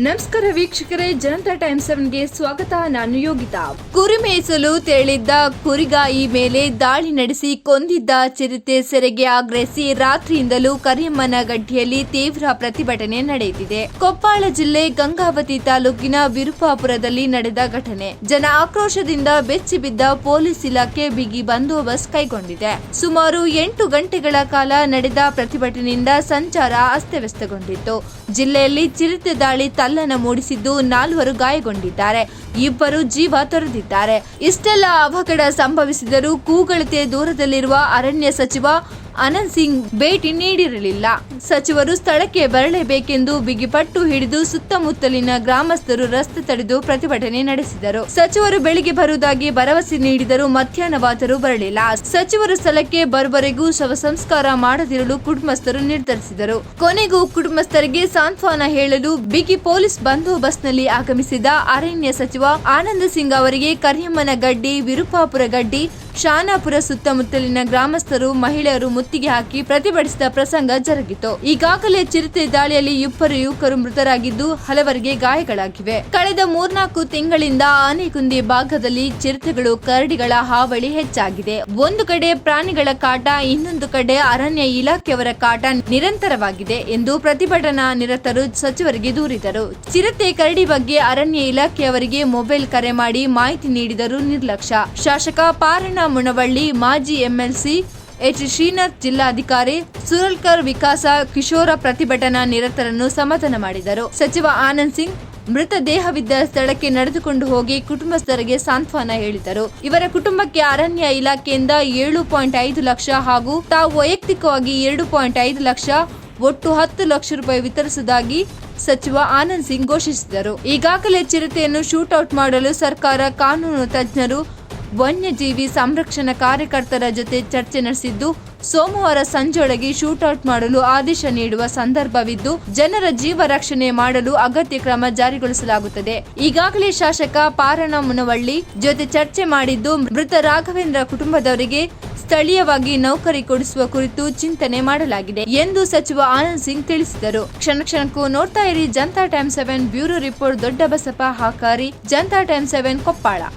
ನಮಸ್ಕಾರ ವೀಕ್ಷಕರೇ, ಜನತಾ ಟೈಮ್ ಸೆವೆನ್ಗೆ ಸ್ವಾಗತ. ನಾನು ಯೋಗಿತಾ. ಕುರಿ ಮೇಯಿಸಲು ತೆರಳಿದ್ದ ಕುರಿಗಾಯಿ ಮೇಲೆ ದಾಳಿ ನಡೆಸಿ ಕೊಂದಿದ್ದ ಚಿರತೆ ಸೆರೆಗೆ ಆಗ್ರಹಿಸಿ ರಾತ್ರಿಯಿಂದಲೂ ಕರಿಯಮ್ಮನ ಗಡ್ಡಿಯಲ್ಲಿ ತೀವ್ರ ಪ್ರತಿಭಟನೆ ನಡೆಯುತ್ತಿದೆ. ಕೊಪ್ಪಾಳ ಜಿಲ್ಲೆ ಗಂಗಾವತಿ ತಾಲೂಕಿನ ವಿರುಪಾಪುರದಲ್ಲಿ ನಡೆದ ಘಟನೆ. ಜನ ಆಕ್ರೋಶದಿಂದ ಬೆಚ್ಚಿ ಬಿದ್ದ ಪೊಲೀಸ್ ಇಲಾಖೆ ಬಿಗಿ ಬಂದೋಬಸ್ತ್ ಕೈಗೊಂಡಿದೆ. ಸುಮಾರು ಎಂಟು ಗಂಟೆಗಳ ಕಾಲ ನಡೆದ ಪ್ರತಿಭಟನೆಯಿಂದ ಸಂಚಾರ ಅಸ್ತವ್ಯಸ್ತಗೊಂಡಿತ್ತು. ಜಿಲ್ಲೆಯಲ್ಲಿ ಚಿರತೆ ದಾಳಿ ತಲ್ಲನ ಮೂಡಿಸಿದ್ದು ನಾಲ್ವರು ಗಾಯಗೊಂಡಿದ್ದಾರೆ. ಇಬ್ಬರು ಜೀವ ತೊರೆದಿದ್ದಾರೆ. ಇಷ್ಟೆಲ್ಲ ಅವಘಡ ಸಂಭವಿಸಿದರೂ ಕೂಗಳತೆ ದೂರದಲ್ಲಿರುವ ಅರಣ್ಯ ಸಚಿವ ಅನಂತ್ ಸಿಂಗ್ ಭೇಟಿ ನೀಡಿರಲಿಲ್ಲ. ಸಚಿವರು ಸ್ಥಳಕ್ಕೆ ಬರಲೇಬೇಕೆಂದು ಬಿಗಿಪಟ್ಟು ಹಿಡಿದು ಸುತ್ತಮುತ್ತಲಿನ ಗ್ರಾಮಸ್ಥರು ರಸ್ತೆ ತಡೆದು ಪ್ರತಿಭಟನೆ ನಡೆಸಿದರು. ಸಚಿವರು ಬೆಳಿಗ್ಗೆ ಬರುವುದಾಗಿ ಭರವಸೆ ನೀಡಿದರೂ ಮಧ್ಯಾಹ್ನವಾದರೂ ಬರಲಿಲ್ಲ. ಸಚಿವರು ಸ್ಥಳಕ್ಕೆ ಬರುವರೆಗೂ ಶವ ಸಂಸ್ಕಾರ ಮಾಡದಿರಲು ಕುಟುಂಬಸ್ಥರು ನಿರ್ಧರಿಸಿದರು. ಕೊನೆಗೂ ಕುಟುಂಬಸ್ಥರಿಗೆ ಸಾಂತ್ವನ ಹೇಳಲು ಬಿಗಿ ಪೊಲೀಸ್ ಬಂದೋಬಸ್ತ್ನಲ್ಲಿ ಆಗಮಿಸಿದ ಅರಣ್ಯ ಸಚಿವ ಆನಂದ್ ಸಿಂಗ್ ಅವರಿಗೆ ಕರಿಯಮ್ಮನ ಗಡ್ಡಿ ವಿರೂಪಾಪುರ ಗಡ್ಡಿ ಶಾನಾಪುರ ಸುತ್ತಮುತ್ತಲಿನ ಗ್ರಾಮಸ್ಥರು, ಮಹಿಳೆಯರು ಮುತ್ತಿಗೆ ಹಾಕಿ ಪ್ರತಿಭಟಿಸಿದ ಪ್ರಸಂಗ ಜರುಗಿತು. ಈಗಾಗಲೇ ಚಿರತೆ ದಾಳಿಯಲ್ಲಿ ಇಬ್ಬರು ಯುವಕರು ಮೃತರಾಗಿದ್ದು ಹಲವರಿಗೆ ಗಾಯಗಳಾಗಿವೆ. ಕಳೆದ ಮೂರ್ನಾಲ್ಕು ತಿಂಗಳಿಂದ ಆನೆಗುಂದಿ ಭಾಗದಲ್ಲಿ ಚಿರತೆಗಳು, ಕರಡಿಗಳ ಹಾವಳಿ ಹೆಚ್ಚಾಗಿದೆ. ಒಂದು ಕಡೆ ಪ್ರಾಣಿಗಳ ಕಾಟ, ಇನ್ನೊಂದು ಕಡೆ ಅರಣ್ಯ ಇಲಾಖೆಯವರ ಕಾಟ ನಿರಂತರವಾಗಿದೆ ಎಂದು ಪ್ರತಿಭಟನಾ ನಿರತರು ಸಚಿವರಿಗೆ ದೂರಿದರು. ಚಿರತೆ, ಕರಡಿ ಬಗ್ಗೆ ಅರಣ್ಯ ಇಲಾಖೆಯವರಿಗೆ ಮೊಬೈಲ್ ಕರೆ ಮಾಡಿ ಮಾಹಿತಿ ನೀಡಿದರೂ ನಿರ್ಲಕ್ಷ್ಯ. ಶಾಸಕ ಪಾರಣ್ಣ ಮುನವಳ್ಳಿ ಮಾಜಿ ಎಂಎಲ್ಸಿ ಎಚ್ ಶ್ರೀನಾಥ್ ಜಿಲ್ಲಾಧಿಕಾರಿ ಸುರಲ್ಕರ್ ವಿಕಾಸ ಕಿಶೋರ ಪ್ರತಿಭಟನಾ ನಿರತರನ್ನು ಸಮಾಧಾನ ಮಾಡಿದರು. ಸಚಿವ ಆನಂದ್ ಸಿಂಗ್ ಮೃತ ದೇಹವಿದ್ದ ಸ್ಥಳಕ್ಕೆ ನಡೆದುಕೊಂಡು ಹೋಗಿ ಕುಟುಂಬಸ್ಥರಿಗೆ ಸಾಂತ್ವನ ಹೇಳಿದರು. ಇವರ ಕುಟುಂಬಕ್ಕೆ ಅರಣ್ಯ ಇಲಾಖೆಯಿಂದ ಏಳು ಪಾಯಿಂಟ್ ಐದು ಲಕ್ಷ ಹಾಗೂ ತಾವು ವೈಯಕ್ತಿಕವಾಗಿ ಎರಡು ಪಾಯಿಂಟ್ ಐದು ಲಕ್ಷ, ಒಟ್ಟು ಹತ್ತು ಲಕ್ಷ ರೂಪಾಯಿ ವಿತರಿಸುವುದಾಗಿ ಸಚಿವ ಆನಂದ್ ಸಿಂಗ್ ಘೋಷಿಸಿದರು. ಈಗಾಗಲೇ ಚಿರತೆಯನ್ನು ಔಟ್ ಮಾಡಲು ಸರ್ಕಾರ ಕಾನೂನು ತಜ್ಞರು ವನ್ಯಜೀವಿ ಸಂರಕ್ಷಣಾ ಕಾರ್ಯಕರ್ತರ ಜೊತೆ ಚರ್ಚೆ ನಡೆಸಿದ್ದು, ಸೋಮವಾರ ಸಂಜೆಯೊಳಗೆ ಶೂಟೌಟ್ ಮಾಡಲು ಆದೇಶ ನೀಡುವ ಸಂದರ್ಭವಿದ್ದು, ಜನರ ಜೀವ ರಕ್ಷಣೆ ಮಾಡಲು ಅಗತ್ಯ ಕ್ರಮ ಜಾರಿಗೊಳಿಸಲಾಗುತ್ತದೆ. ಈಗಾಗಲೇ ಶಾಸಕ ಪಾರಣ ಮುನವಳ್ಳಿ ಜೊತೆ ಚರ್ಚೆ ಮಾಡಿದ್ದು, ಮೃತ ರಾಘವೇಂದ್ರ ಕುಟುಂಬದವರಿಗೆ ಸ್ಥಳೀಯವಾಗಿ ನೌಕರಿ ಕೊಡಿಸುವ ಕುರಿತು ಚಿಂತನೆ ಮಾಡಲಾಗಿದೆ ಎಂದು ಸಚಿವ ಆನಂದ್ ಸಿಂಗ್ ತಿಳಿಸಿದರು. ಕ್ಷಣ ಕ್ಷಣಕ್ಕೂ ನೋಡ್ತಾ ಇರಿ, Janata time seven bureau report Dodda Basappa ಹಾಕಾರಿ, Janata time seven ಕೊಪ್ಪಾಳ.